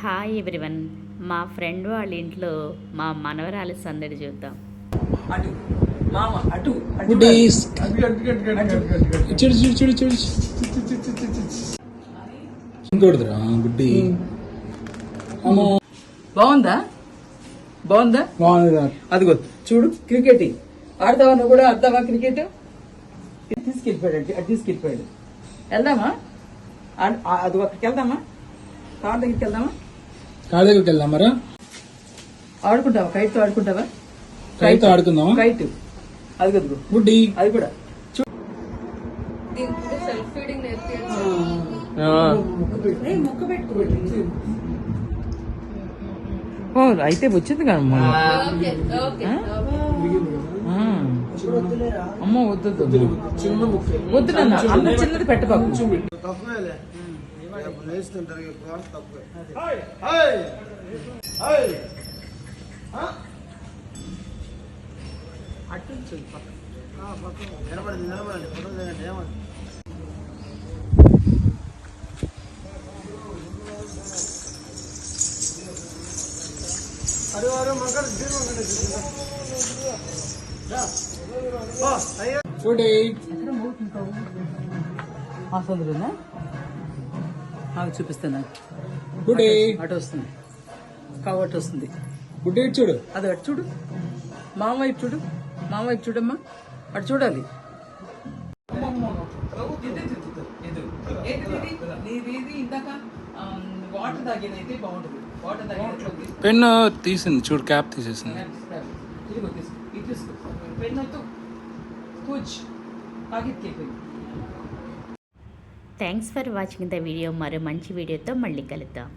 Hi everyone మా friend వాళ్ళ ఇంట్లో మా మనవరాలి సందడి చూద్దాం. ఇంకోటిదిరా అమ్మో. బాగుందా? బాగుందా? బాగుందిరా. అదిగో చూడు క్రికెట్ ఆడతావా నువ్వు కూడా ఆడతావా క్రికెట్? తీసుకెళ్ళిపోయాడు అంటే అటు తీసుకెళ్ళిపోయాడు. వెళ్దామా? అదిగో అక్కడికి వెళ్దామా? కార్ దగ్గరికి వెళ్దామా? దగ్గరికి వెళ్దాం మరా? ఆడుకుంటావా? కైట్తో ఆడుకుంటావా? కైతో ఆడుకుందామా? కైట్ అదిగో అదిగో బుడ్డి అది కూడా. చూ ఓ అయితే వచ్చింది కదా అమ్మ. వద్దు వద్దు, వద్దు నాన్న చిన్నది పెట్టబాకు. బుడ్డి ఆ సందులోనా చూపిస్తాను. బుడ్డి అటు వస్తుంది కాబట్టి వస్తుంది. చూడు. అది అటు చూడు. మామ వైపు చూడు. మామ వైపు చూడమ్మా. అటు చూడాలి. పెన్ను తీసింది చూడు క్యాప్ తీసేసింది. ఇదిగో thanks for watching the video మరో మంచి వీడియోతో మళ్ళీ కలుద్దాం.